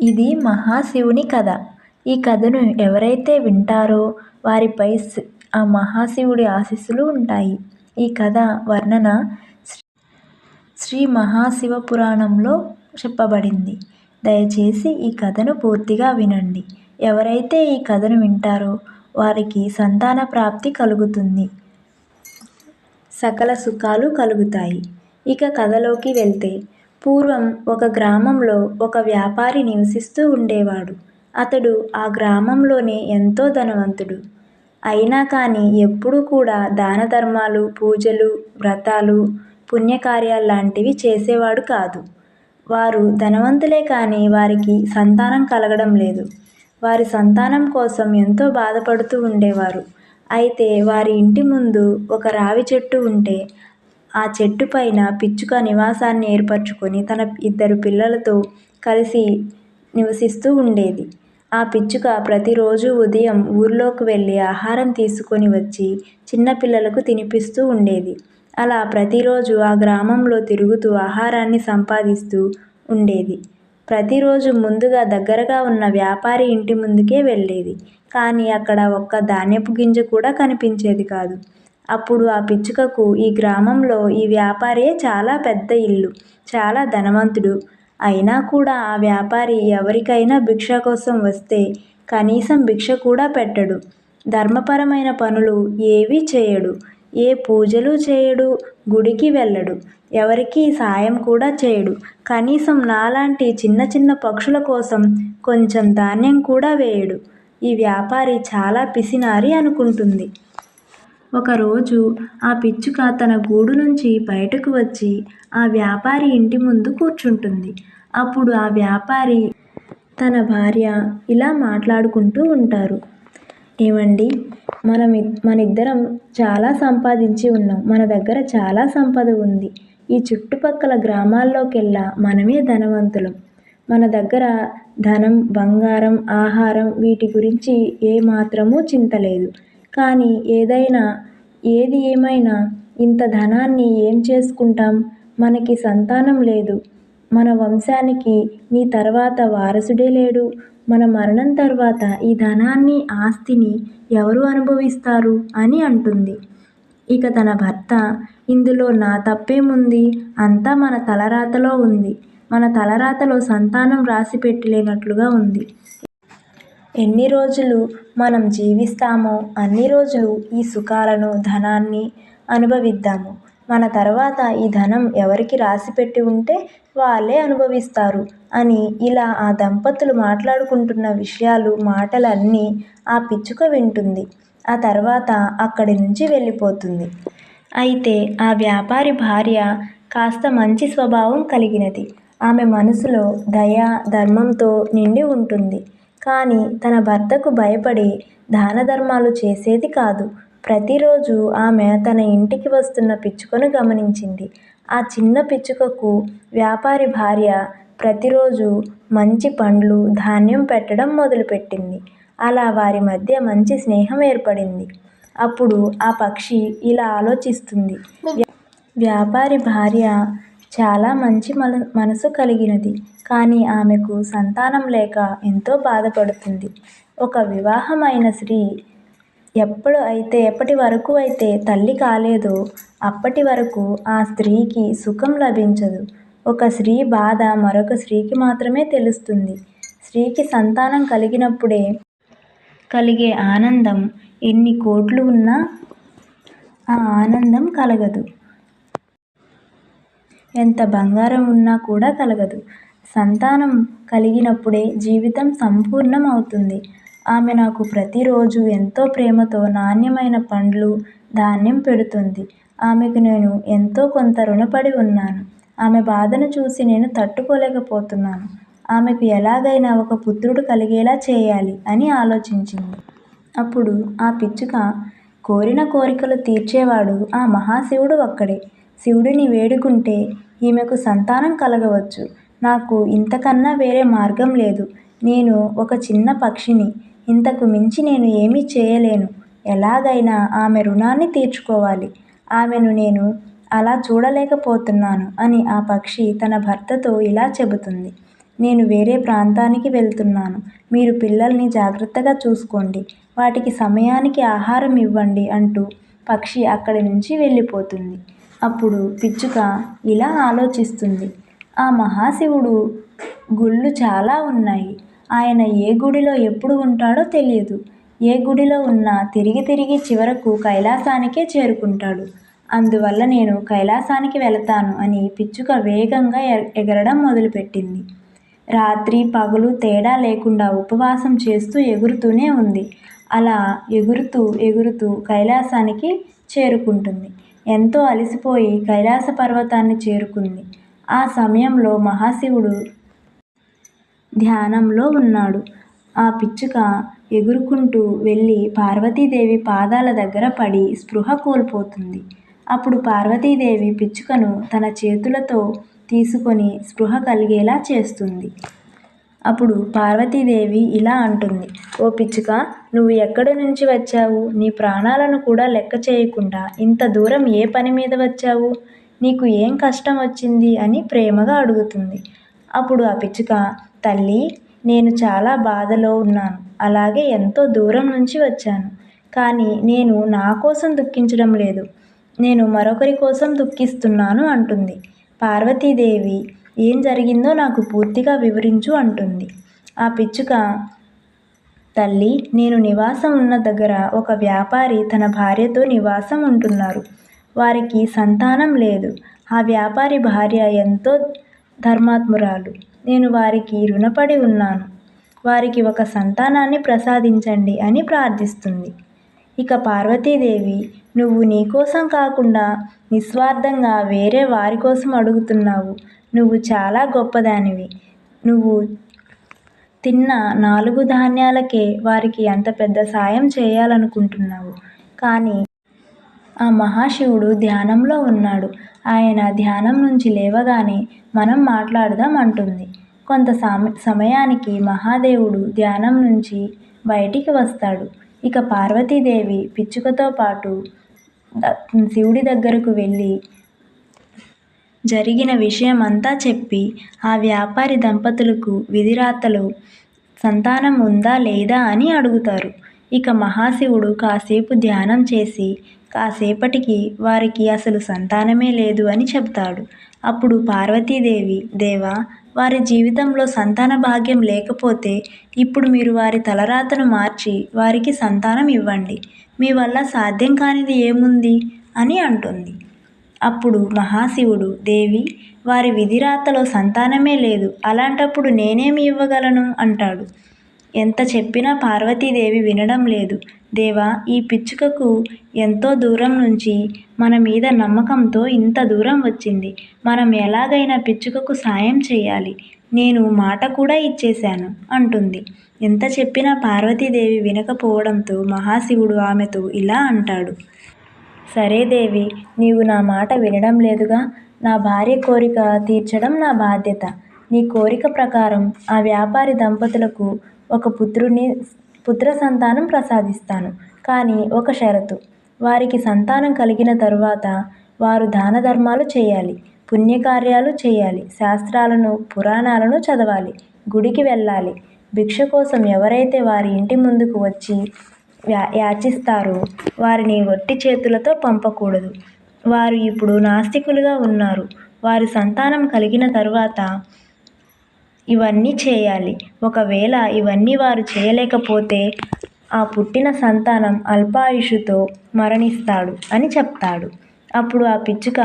ఇది మహాశివుని కథ. ఈ కథను ఎవరైతే వింటారో వారిపై ఆ మహాశివుడి ఆశీస్సులు ఉంటాయి. ఈ కథ వర్ణన శ్రీ మహాశివ పురాణంలో చెప్పబడింది. దయచేసి ఈ కథను పూర్తిగా వినండి. ఎవరైతే ఈ కథను వింటారో వారికి సంతాన ప్రాప్తి కలుగుతుంది. సకల సుఖాలు కలుగుతాయి. ఇక కథలోకి వెళ్తే పూర్వం ఒక గ్రామంలో ఒక వ్యాపారి నివసిస్తూ ఉండేవాడు. అతడు ఆ గ్రామంలోనే ఎంతో ధనవంతుడు. అయినా కానీ ఎప్పుడూ కూడా దానధర్మాలు, పూజలు, వ్రతాలు, పుణ్యకార్యాలు లాంటివి చేసేవాడు కాదు. వారు ధనవంతులే కానీ వారికి సంతానం కలగడం లేదు. వారి సంతానం కోసం ఎంతో బాధపడుతూ ఉండేవారు. అయితే వారి ఇంటి ముందు ఒక రావి చెట్టు ఉంటే ఆ చెట్టు పైన పిచ్చుక నివాసాన్ని ఏర్పరచుకొని తన ఇద్దరు పిల్లలతో కలిసి నివసిస్తూ ఉండేది. ఆ పిచ్చుక ప్రతిరోజు ఉదయం ఊర్లోకి వెళ్ళి ఆహారం తీసుకొని వచ్చి చిన్న పిల్లలకు తినిపిస్తూ ఉండేది. అలా ప్రతిరోజు ఆ గ్రామంలో తిరుగుతూ ఆహారాన్ని సంపాదిస్తూ ఉండేది. ప్రతిరోజు ముందుగా దగ్గరగా ఉన్న వ్యాపారి ఇంటి ముందుకే వెళ్ళేది. కానీ అక్కడ ఒక్క ధాన్యపు గింజ కూడా కనిపించేది కాదు. అప్పుడు ఆ పిచ్చుకకు ఈ గ్రామంలో ఈ వ్యాపారే చాలా పెద్ద ఇల్లు, చాలా ధనవంతుడు. అయినా కూడా ఆ వ్యాపారి ఎవరికైనా భిక్ష కోసం వస్తే కనీసం భిక్ష కూడా పెట్టడు. ధర్మపరమైన పనులు ఏవీ చేయడు. ఏ పూజలు చేయడు. గుడికి వెళ్ళడు. ఎవరికీ సాయం కూడా చేయడు. కనీసం నాలాంటి చిన్న చిన్న పక్షుల కోసం కొంచెం ధాన్యం కూడా వేయడు. ఈ వ్యాపారి చాలా పిసినారి అనుకుంటుంది. ఒకరోజు ఆ పిచ్చుక తన గూడు నుంచి బయటకు వచ్చి ఆ వ్యాపారి ఇంటి ముందు కూర్చుంటుంది. అప్పుడు ఆ వ్యాపారి, తన భార్య ఇలా మాట్లాడుకుంటూ ఉంటారు. ఏవండీ! మనిద్దరం చాలా సంపాదించి ఉన్నాం. మన దగ్గర చాలా సంపద ఉంది. ఈ చుట్టుపక్కల గ్రామాల్లోకెల్లా మనమే ధనవంతులం. మన దగ్గర ధనం, బంగారం, ఆహారం వీటి గురించి ఏ చింతలేదు కానీ ఏదైనా ఏది ఏమైనా ఇంత ధనాన్ని ఏం చేసుకుంటాం? మనకి సంతానం లేదు. మన వంశానికి నీ తర్వాత వారసుడే లేడు. మన మరణం తర్వాత ఈ ధనాన్ని, ఆస్తిని ఎవరు అనుభవిస్తారు? అని అంటుంది. ఇక తన భర్త ఇందులో నా తప్పేముంది? అంతా మన తలరాతలో ఉంది. మన తలరాతలో సంతానం రాసి పెట్టలేనట్లుగా ఉంది. ఎన్ని రోజులు మనం జీవిస్తామో అన్ని రోజులు ఈ సుఖాలను, ధనాన్ని అనుభవిద్దాము. మన తర్వాత ఈ ధనం ఎవరికి రాసిపెట్టి ఉంటే వాళ్ళే అనుభవిస్తారు అని ఇలా ఆ దంపతులు మాట్లాడుకుంటున్న విషయాలు, మాటలన్నీ ఆ పిచ్చుక వింటుంది. ఆ తర్వాత అక్కడి నుంచి వెళ్ళిపోతుంది. అయితే ఆ వ్యాపారి భార్య కాస్త మంచి స్వభావం కలిగినది. ఆమె మనసులో దయ, ధర్మంతో నిండి ఉంటుంది. కానీ తన భర్తకు భయపడి దానధర్మాలు చేసేది కాదు. ప్రతిరోజూ ఆమె తన ఇంటికి వస్తున్న పిచ్చుకను గమనించింది. ఆ చిన్న పిచ్చుకకు వ్యాపారి భార్య ప్రతిరోజూ మంచి పండ్లు, ధాన్యం పెట్టడం మొదలుపెట్టింది. అలా వారి మధ్య మంచి స్నేహం ఏర్పడింది. అప్పుడు ఆ పక్షి ఇలా ఆలోచిస్తుంది. వ్యాపారి భార్య చాలా మంచి మన మనసు కలిగినది. కానీ ఆమెకు సంతానం లేక ఎంతో బాధపడుతుంది. ఒక వివాహమైన స్త్రీ ఎప్పుడు అయితే ఎప్పటి వరకు అయితే తల్లి కాలేదో అప్పటి వరకు ఆ స్త్రీకి సుఖం లభించదు. ఒక స్త్రీ బాధ మరొక స్త్రీకి మాత్రమే తెలుస్తుంది. స్త్రీకి సంతానం కలిగినప్పుడే కలిగే ఆనందం ఎన్ని కోట్లు ఉన్నా ఆ ఆనందం కలగదు. ఎంత బంగారం ఉన్నా కూడా కలగదు. సంతానం కలిగినప్పుడే జీవితం సంపూర్ణం అవుతుంది. ఆమె నాకు ప్రతిరోజూ ఎంతో ప్రేమతో నాణ్యమైన పండ్లు, ధాన్యం పెడుతుంది ఆమెకు నేను ఎంతో కొంత రుణపడి ఉన్నాను. ఆమె బాధను చూసి నేను తట్టుకోలేకపోతున్నాను. ఆమెకు ఎలాగైనా ఒక పుత్రుడు కలిగేలా చేయాలి అని ఆలోచించింది. అప్పుడు ఆ పిచ్చుక కోరిన కోరికలు తీర్చేవాడు ఆ మహాశివుడు ఒక్కడే. శివుడిని వేడుకుంటే ఈమెకు సంతానం కలగవచ్చు. నాకు ఇంతకన్నా వేరే మార్గం లేదు. నేను ఒక చిన్న పక్షిని. ఇంతకు మించి నేను ఏమీ చేయలేను. ఎలాగైనా ఆమె రుణాన్ని తీర్చుకోవాలి. ఆమెను నేను అలా చూడలేకపోతున్నాను అని ఆ పక్షి తన భర్తతో ఇలా చెబుతుంది. నేను వేరే ప్రాంతానికి వెళ్తున్నాను మీరు పిల్లల్ని జాగ్రత్తగా చూసుకోండి వాటికి సమయానికి ఆహారం ఇవ్వండి అంటూ పక్షి అక్కడి నుంచి వెళ్ళిపోతుంది అప్పుడు పిచ్చుక ఇలా ఆలోచిస్తుంది. ఆ మహాశివుడు గుళ్ళు చాలా ఉన్నాయి. ఆయన ఏ గుడిలో ఎప్పుడు ఉంటాడో తెలియదు. ఏ గుడిలో ఉన్నా తిరిగి తిరిగి చివరకు కైలాసానికే చేరుకుంటాడు. అందువల్ల నేను కైలాసానికి వెళతాను అని పిచ్చుక వేగంగా ఎగరడం మొదలుపెట్టింది. రాత్రి పగలు తేడా లేకుండా ఉపవాసం చేస్తూ ఎగురుతూనే ఉంది. అలా ఎగురుతూ ఎగురుతూ కైలాసానికి చేరుకుంటుంది. ఎంతో అలసిపోయి కైలాస పర్వతాన్ని చేరుకుంది. ఆ సమయంలో మహాశివుడు ధ్యానంలో ఉన్నాడు. ఆ పిచ్చుక ఎగురుకుంటూ వెళ్ళి పార్వతీదేవి పాదాల దగ్గర పడి స్పృహ కోల్పోతుంది. అప్పుడు పార్వతీదేవి పిచ్చుకను తన చేతులతో తీసుకొని స్పృహ కలిగేలా చేస్తుంది. అప్పుడు పార్వతీదేవి ఇలా అంటుంది ఓ పిచ్చుక నువ్వు ఎక్కడి నుంచి వచ్చావు? నీ ప్రాణాలను కూడా లెక్క చేయకుండా ఇంత దూరం ఏ పని మీద వచ్చావు? నీకు ఏం కష్టం వచ్చింది? అని ప్రేమగా అడుగుతుంది. అప్పుడు ఆ పిచ్చుక తల్లి నేను చాలా బాధలో ఉన్నాను. అలాగే ఎంతో దూరం నుంచి వచ్చాను. కానీ నేను నా కోసం దుఃఖించడం లేదు. నేను మరొకరి కోసం దుఃఖిస్తున్నాను అంటుంది. పార్వతీదేవి ఏం జరిగిందో నాకు పూర్తిగా వివరించు అంటుంది. ఆ పిచ్చుక తల్లి నేను నివాసం ఉన్న దగ్గర ఒక వ్యాపారి తన భార్యతో నివాసం ఉంటున్నారు. వారికి సంతానం లేదు. ఆ వ్యాపారి భార్య ఎంతో ధర్మాత్మురాలు. నేను వారికి రుణపడి ఉన్నాను. వారికి ఒక సంతానాన్ని ప్రసాదించండి అని ప్రార్థిస్తుంది. ఇక పార్వతీదేవి నువ్వు నీకోసం కాకుండా నిస్వార్థంగా వేరే వారి కోసం అడుగుతున్నావు. నువ్వు చాలా గొప్పదానివి. నువ్వు తిన్న నాలుగు ధాన్యాలకే వారికి అంత పెద్ద సాయం చేయాలనుకుంటున్నావు. కానీ ఆ మహాశివుడు ధ్యానంలో ఉన్నాడు. ఆయన ధ్యానం నుంచి లేవగానే మనం మాట్లాడదాం అంటుంది. కొంత సమ సమయానికి మహాదేవుడు ధ్యానం నుంచి బయటికి వస్తాడు. ఇక పార్వతీదేవి పిచ్చుకతో పాటు శివుడి దగ్గరకు వెళ్ళి జరిగిన విషయమంతా చెప్పి ఆ వ్యాపారి దంపతులకు విధిరాతలు సంతానం ఉందా లేదా అని అడుగుతారు. ఇక మహాశివుడు కాసేపు ధ్యానం చేసి కాసేపటికి వారికి అసలు సంతానమే లేదు అని చెప్తాడు అప్పుడు పార్వతీదేవి దేవా వారి జీవితంలో సంతాన భాగ్యం లేకపోతే ఇప్పుడు మీరు వారి తలరాతను మార్చి వారికి సంతానం ఇవ్వండి. మీ వల్ల సాధ్యం కానిది ఏముంది? అని అంటుంది. అప్పుడు మహాశివుడు దేవి వారి విధిరాతలో సంతానమే లేదు. అలాంటప్పుడు నేనేమి ఇవ్వగలను అంటాడు. ఎంత చెప్పినా పార్వతీదేవి వినడం లేదు. దేవా ఈ పిచ్చుకకు ఎంతో దూరం నుంచి మన మీద నమ్మకంతో ఇంత దూరం వచ్చింది. మనం ఎలాగైనా పిచ్చుకకు సాయం చేయాలి. నేను మాట కూడా ఇచ్చేశాను అంటుంది. ఎంత చెప్పినా పార్వతీదేవి వినకపోవడంతో మహాశివుడు ఆమెతో ఇలా అంటాడు. సరే దేవి నీవు నా మాట వినడం లేదుగా. నా భార్య కోరిక తీర్చడం నా బాధ్యత. నీ కోరిక ప్రకారం ఆ వ్యాపారి దంపతులకు ఒక పుత్రుని పుత్ర సంతానం ప్రసాదిస్తాను. కానీ ఒక షరతు. వారికి సంతానం కలిగిన తరువాత వారు దాన ధర్మాలు చేయాలి పుణ్యకార్యాలు చేయాలి శాస్త్రాలను పురాణాలను చదవాలి గుడికి వెళ్ళాలి. భిక్ష కోసం ఎవరైతే వారి ఇంటి ముందుకు వచ్చి యా యాచిస్తారు. వారిని వట్టి చేతులతో పంపకూడదు. వారు ఇప్పుడు నాస్తికులుగా ఉన్నారు. వారి సంతానం కలిగిన తరువాత ఇవన్నీ చేయాలి. ఒకవేళ ఇవన్నీ వారు చేయలేకపోతే ఆ పుట్టిన సంతానం అల్పాయుషుతో మరణిస్తాడు అని చెప్తాడు. అప్పుడు ఆ పిచ్చుక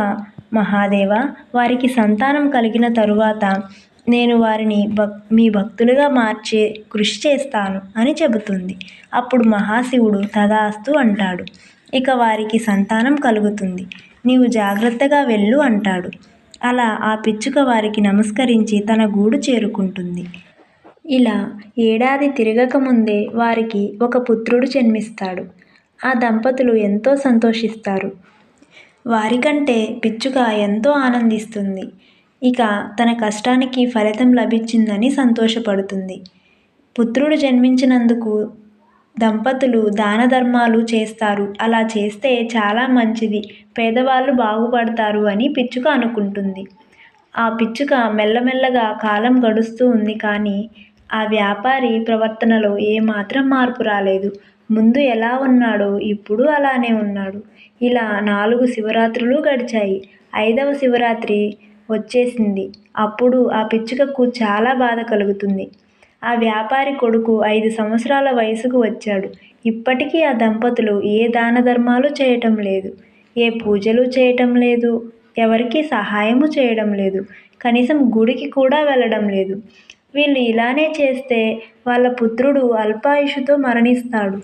మహాదేవ వారికి సంతానం కలిగిన తరువాత నేను వారిని భక్ మీ భక్తులుగా మార్చే కృషి చేస్తాను అని చెబుతుంది. అప్పుడు మహాశివుడు తదాస్తు అంటాడు. ఇక వారికి సంతానం కలుగుతుంది. నీవు జాగ్రత్తగా వెళ్ళు అంటాడు. అలా ఆ పిచ్చుక వారికి నమస్కరించి తన గూడు చేరుకుంటుంది. ఇలా ఏడాది తిరగకముందే వారికి ఒక పుత్రుడు జన్మిస్తాడు. ఆ దంపతులు ఎంతో సంతోషిస్తారు. వారికంటే పిచ్చుక ఎంతో ఆనందిస్తుంది. ఇక తన కష్టానికి ఫలితం లభించిందని సంతోషపడుతుంది. పుత్రుడు జన్మించినందుకు దంపతులు దాన ధర్మాలు చేస్తారు. అలా చేస్తే చాలా మంచిది. పేదవాళ్ళు బాగుపడతారు అని పిచ్చుక అనుకుంటుంది. ఆ పిచ్చుక మెల్లమెల్లగా కాలం గడుస్తూ ఉంది కానీ ఆ వ్యాపారి ప్రవర్తనలో ఏమాత్రం మార్పు రాలేదు. ముందు ఎలా ఉన్నాడో ఇప్పుడు అలానే ఉన్నాడు. ఇలా నాలుగు శివరాత్రులు గడిచాయి. ఐదవ శివరాత్రి వచ్చేసింది. అప్పుడు ఆ పిచ్చుకకు చాలా బాధ కలుగుతుంది. ఆ వ్యాపారి కొడుకు ఐదు సంవత్సరాల వయసుకు వచ్చాడు. ఇప్పటికీ ఆ దంపతులు ఏ దాన ధర్మాలు చేయటం లేదు. ఏ పూజలు చేయటం లేదు. ఎవరికి సహాయము చేయడం లేదు. కనీసం గుడికి కూడా వెళ్ళడం లేదు. వీళ్ళు ఇలానే చేస్తే వాళ్ళ పుత్రుడు అల్పాయుషుతో మరణిస్తాడు.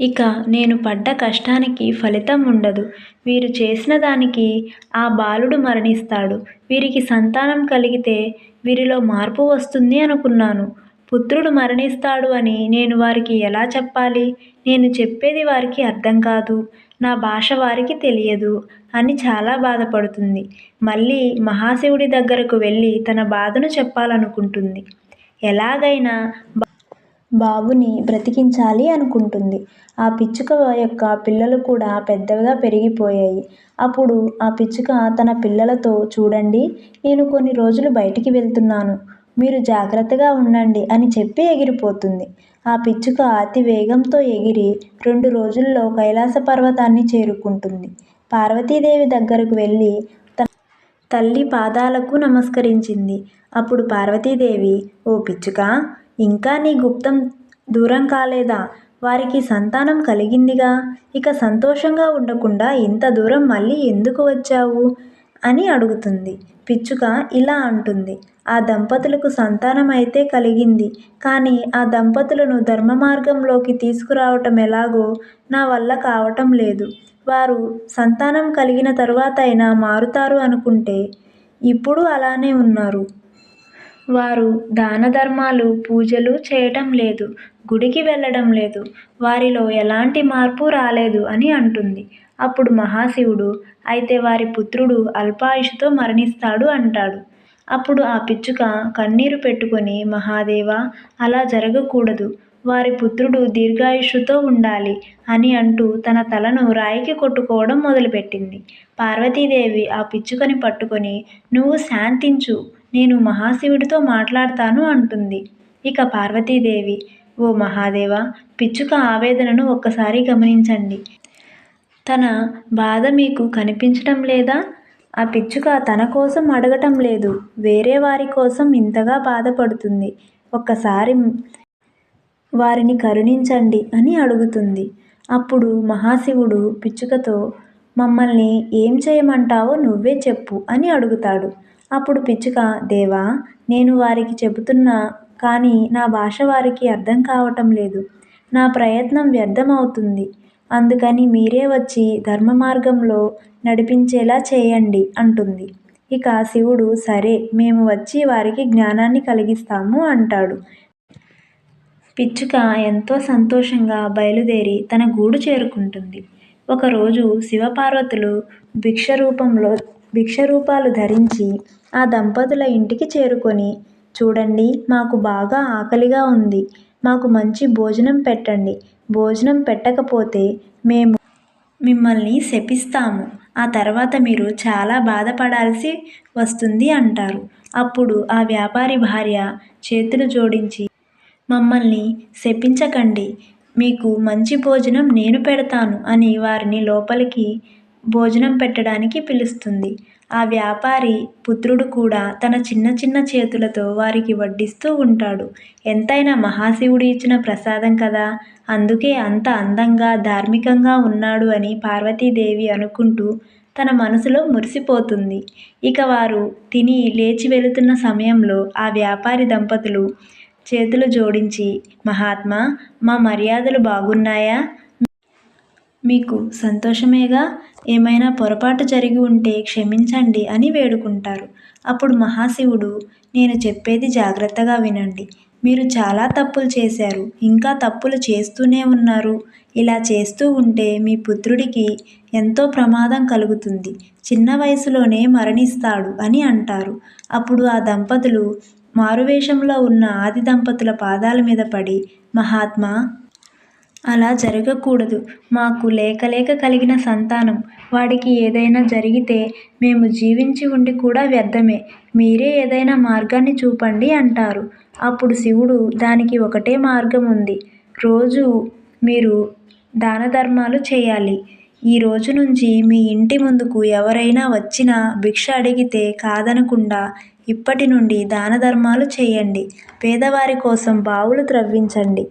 ఇక నేను పడ్డ కష్టానికి ఫలితం ఉండదు. వీరు చేసిన దానికి ఆ బాలుడు మరణిస్తాడు. వీరికి సంతానం కలిగితే వీరిలో మార్పు వస్తుంది అనుకున్నాను. పుత్రుడు మరణిస్తాడు అని నేను వారికి ఎలా చెప్పాలి? నేను చెప్పేది వారికి అర్థం కాదు. నా భాష వారికి తెలియదు అని చాలా బాధపడుతుంది. మళ్ళీ మహాశివుడి దగ్గరకు వెళ్ళి తన బాధను చెప్పాలనుకుంటుంది. ఎలాగైనా బాబుని బ్రతికించాలి అనుకుంటుంది. ఆ పిచ్చుక యొక్క పిల్లలు కూడా పెద్దగా పెరిగిపోయాయి. అప్పుడు ఆ పిచ్చుక తన పిల్లలతో చూడండి నేను కొన్ని రోజులు బయటికి వెళ్తున్నాను. మీరు జాగ్రత్తగా ఉండండి అని చెప్పి ఎగిరిపోతుంది. ఆ పిచ్చుక అతి వేగంతో ఎగిరి రెండు రోజుల్లో కైలాస పర్వతాన్ని చేరుకుంటుంది. పార్వతీదేవి దగ్గరకు వెళ్ళి తల్లి పాదాలకు నమస్కరించింది. అప్పుడు పార్వతీదేవి ఓ పిచ్చుక ఇంకా నీ గుప్తం దూరం కాలేదా? వారికి సంతానం కలిగిందిగా. ఇక సంతోషంగా ఉండకుండా ఇంత దూరం మళ్ళీ ఎందుకు వచ్చావు? అని అడుగుతుంది. పిచ్చుక ఇలా అంటుంది. ఆ దంపతులకు సంతానం అయితే కలిగింది. కానీ ఆ దంపతులను ధర్మ మార్గంలోకి తీసుకురావటం ఎలాగో నా వల్ల కావటం లేదు. వారు సంతానం కలిగిన తరువాత అయినా మారుతారు అనుకుంటే ఇప్పుడు అలానే ఉన్నారు. వారు దాన ధర్మాలు పూజలు చేయటం లేదు గుడికి వెళ్ళడం లేదు వారిలో ఎలాంటి మార్పు రాలేదు అని అంటుంది. అప్పుడు మహాశివుడు అయితే వారి పుత్రుడు అల్పాయుషుతో మరణిస్తాడు అంటాడు. అప్పుడు ఆ పిచ్చుక కన్నీరు పెట్టుకొని మహాదేవ అలా జరగకూడదు. వారి పుత్రుడు దీర్ఘాయుషుతో ఉండాలి అని అంటూ తన తలను రాయికి కొట్టుకోవడం మొదలుపెట్టింది. పార్వతీదేవి ఆ పిచ్చుకని పట్టుకొని నువ్వు శాంతించు నేను మహాశివుడితో మాట్లాడతాను అంటుంది. ఇక పార్వతీదేవి ఓ మహాదేవ పిచ్చుక ఆవేదనను ఒక్కసారి గమనించండి. తన బాధ మీకు కనిపించటం లేదా? ఆ పిచ్చుక తన కోసం అడగటం లేదు వేరే వారి కోసం ఇంతగా బాధపడుతుంది. ఒక్కసారి వారిని కరుణించండి అని అడుగుతుంది. అప్పుడు మహాశివుడు పిచ్చుకతో మమ్మల్ని ఏం చేయమంటావో నువ్వే చెప్పు అని అడుగుతాడు. అప్పుడు పిచ్చుక దేవా నేను వారికి చెబుతున్నా కానీ నా భాష వారికి అర్థం కావటం లేదు. నా ప్రయత్నం వ్యర్థమవుతుంది. అందుకని మీరే వచ్చి ధర్మ మార్గంలో నడిపించేలా చేయండి అంటుంది. ఇక శివుడు సరే మేము వచ్చి వారికి జ్ఞానాన్ని కలిగిస్తాము అంటాడు. పిచ్చుక ఎంతో సంతోషంగా బయలుదేరి తన గూడు చేరుకుంటుంది. ఒకరోజు శివపార్వతులు భిక్ష రూపంలో భిక్ష రూపాలు ధరించి ఆ దంపతుల ఇంటికి చేరుకొని చూడండి మాకు బాగా ఆకలిగా ఉంది. మాకు మంచి భోజనం పెట్టండి. భోజనం పెట్టకపోతే మేము మిమ్మల్ని శపిస్తాము. ఆ తర్వాత మీరు చాలా బాధపడాల్సి వస్తుంది అంటారు. అప్పుడు ఆ వ్యాపారి భార్య చేతులు జోడించి మమ్మల్ని శపించకండి. మీకు మంచి భోజనం నేను పెడతాను అని వారిని లోపలికి భోజనం పెట్టడానికి పిలుస్తుంది. ఆ వ్యాపారి పుత్రుడు కూడా తన చిన్న చిన్న చేతులతో వారికి వడ్డిస్తూ ఉంటాడు. ఎంతైనా మహాశివుడు ఇచ్చిన ప్రసాదం కదా? అందుకే అంత అందంగా ధార్మికంగా ఉన్నాడు అని పార్వతీదేవి అనుకుంటూ తన మనసులో మురిసిపోతుంది. ఇక వారు తిని లేచి వెళుతున్న సమయంలో ఆ వ్యాపారి దంపతులు చేతులు జోడించి మహాత్మా మా మర్యాదలు బాగున్నాయా? మీకు సంతోషమేగా? ఏమైనా పొరపాటు జరిగి ఉంటే క్షమించండి అని వేడుకుంటారు. అప్పుడు మహాశివుడు నేను చెప్పేది జాగ్రత్తగా వినండి. మీరు చాలా తప్పులు చేశారు. ఇంకా తప్పులు చేస్తూనే ఉన్నారు. ఇలా చేస్తూ ఉంటే మీ పుత్రుడికి ఎంతో ప్రమాదం కలుగుతుంది. చిన్న వయసులోనే మరణిస్తాడు అని అంటారు. అప్పుడు ఆ దంపతులు మారువేషంలో ఉన్న ఆది దంపతుల పాదాల మీద పడి మహాత్మా అలా జరగకూడదు. మాకు లేక లేక కలిగిన సంతానం. వాడికి ఏదైనా జరిగితే మేము జీవించి ఉండి కూడా వ్యర్థమే. మీరే ఏదైనా మార్గాన్ని చూపండి అంటారు. అప్పుడు శివుడు దానికి ఒకటే మార్గం ఉంది. రోజు మీరు దాన ధర్మాలు చేయాలి. ఈ రోజు నుంచి మీ ఇంటి ముందుకు ఎవరైనా వచ్చినా భిక్ష అడిగితే కాదనకుండా ఇప్పటి నుండి దాన ధర్మాలు చేయండి. పేదవారి కోసం బావులు త్రవ్వించండి.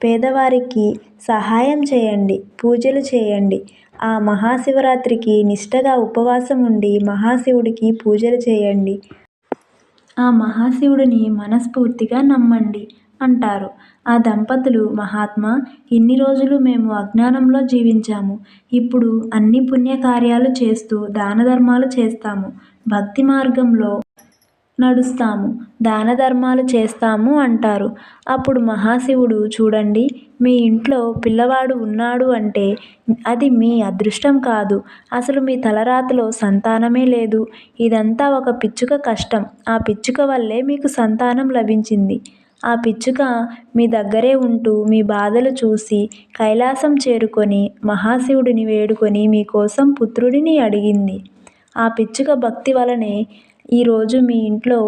పేదవారికి సహాయం చేయండి. పూజలు చేయండి. ఆ మహాశివరాత్రికి నిష్టగా ఉపవాసం ఉండి మహాశివుడికి పూజలు చేయండి. ఆ మహాశివుడిని మనస్ఫూర్తిగా నమ్మండి అంటారు. ఆ దంపతులు మహాత్మా ఇన్ని రోజులు మేము అజ్ఞానంలో జీవించాము. ఇప్పుడు అన్ని పుణ్యకార్యాలు చేస్తూ దాన ధర్మాలు చేస్తాము. భక్తి మార్గంలో నడుస్తాము. దాన ధర్మాలు చేస్తాము అంటారు. అప్పుడు మహాశివుడు చూడండి మీ ఇంట్లో పిల్లవాడు ఉన్నాడు అంటే అది మీ అదృష్టం కాదు. అసలు మీ తలరాతలో సంతానమే లేదు. ఇదంతా ఒక పిచ్చుక కష్టం. ఆ పిచ్చుక వల్లే మీకు సంతానం లభించింది. ఆ పిచ్చుక మీ దగ్గరే ఉంటూ మీ బాధలు చూసి కైలాసం చేరుకొని మహాశివుడిని వేడుకొని మీకోసం పుత్రుడిని అడిగింది. ఆ పిచ్చుక భక్తి వలనే ఈరోజు మీ ఇంట్లో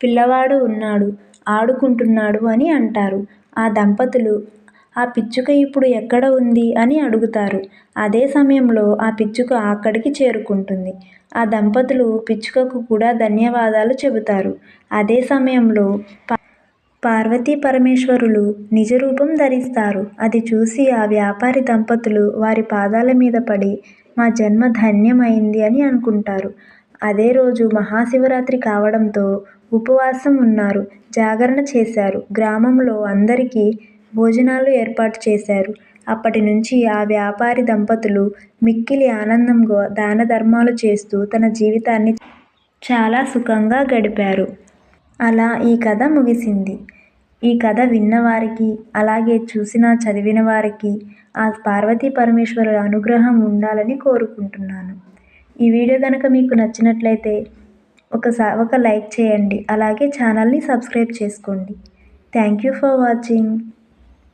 పిల్లవాడు ఉన్నాడు ఆడుకుంటున్నాడు అని అంటారు. ఆ దంపతులు ఆ పిచ్చుక ఇప్పుడు ఎక్కడ ఉంది? అని అడుగుతారు. అదే సమయంలో ఆ పిచ్చుక అక్కడికి చేరుకుంటుంది. ఆ దంపతులు పిచ్చుకకు కూడా ధన్యవాదాలు చెబుతారు. అదే సమయంలో పార్వతీ పరమేశ్వరులు నిజ రూపం ధరిస్తారు. అది చూసి ఆ వ్యాపారి దంపతులు వారి పాదాల మీద పడి మా జన్మ ధన్యమైంది అని అనుకుంటారు. అదే రోజు మహాశివరాత్రి కావడంతో ఉపవాసం ఉన్నారు. జాగరణ చేశారు. గ్రామంలో అందరికీ భోజనాలు ఏర్పాటు చేశారు. అప్పటి నుంచి ఆ వ్యాపారి దంపతులు మిక్కిలి ఆనందంగా దాన ధర్మాలు చేస్తూ తన జీవితాన్ని చాలా సుఖంగా గడిపారు. అలా ఈ కథ ముగిసింది. ఈ కథ విన్నవారికి అలాగే చూసిన చదివిన వారికి ఆ పార్వతీ పరమేశ్వరుల అనుగ్రహం ఉండాలని కోరుకుంటున్నాను. ఈ వీడియో కనుక మీకు నచ్చినట్లయితే ఒకసా ఒక లైక్ చేయండి. అలాగే ఛానల్ని సబ్స్క్రైబ్ చేసుకోండి. Thank you for watching.